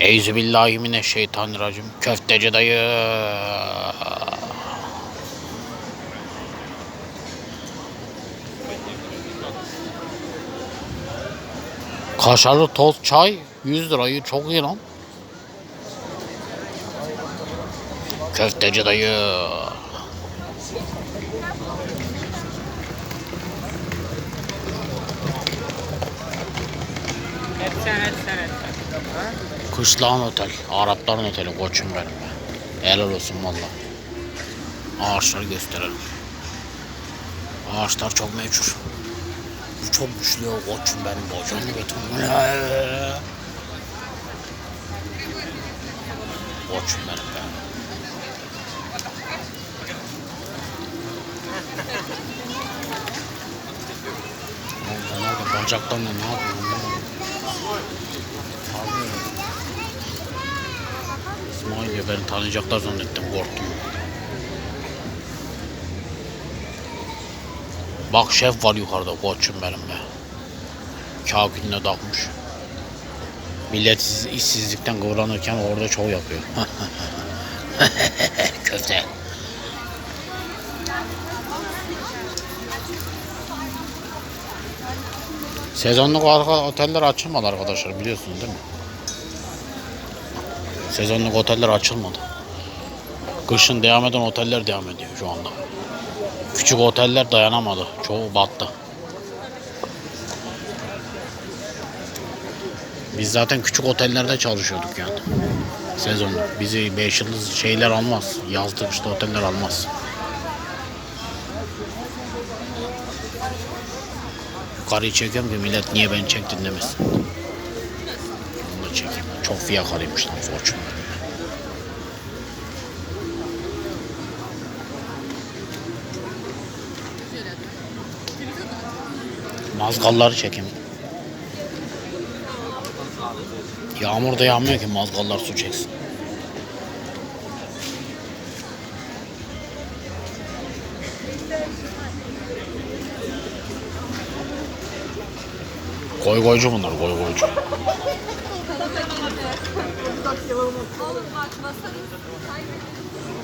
Eyzübillahimineşşeytanirracim. Köfteci dayı. Kaşarlı toz çay 100 lirayı çok iyi lan. Köfteci dayı. Etsen etsen etsen. Kışlağın otel. Arapların oteli koçum benim. be. Helal olsun valla. Ağaçları gösterelim. Ağaçlar çok meşhur. Bu çok güçlü o koçum benim. Bocanlı beton. Koçum benim be. Bunlar da bacaklarla ne yapıyor? Beni tanıyacaklar zannettim korktum. Bak şef var yukarıda koçum benim be. Kakülüne takmış. Millet işsiz- işsizlikten kıvranırken orada çoğu yapıyor. Köfte. Sezonluk oteller açılmadı arkadaşlar biliyorsunuz değil mi? Sezonluk oteller açılmadı. Kışın devam eden oteller devam ediyor şu anda. Küçük oteller dayanamadı. Çoğu battı. Biz zaten küçük otellerde çalışıyorduk yani. Sezonluk. Bizi 5 yıldız şeyler almaz. Yazlık işte oteller almaz. Yukarıyı çekiyorum ki millet niye beni çektin demesin. Çekeyim. Çok fiyakalıymış lan Fortune. Mazgalları çekeyim. Yağmur da yağmıyor ki mazgallar su çeksin. Koy koycu bunlar koy koycu. Oğlum bak masanın kaybedildi.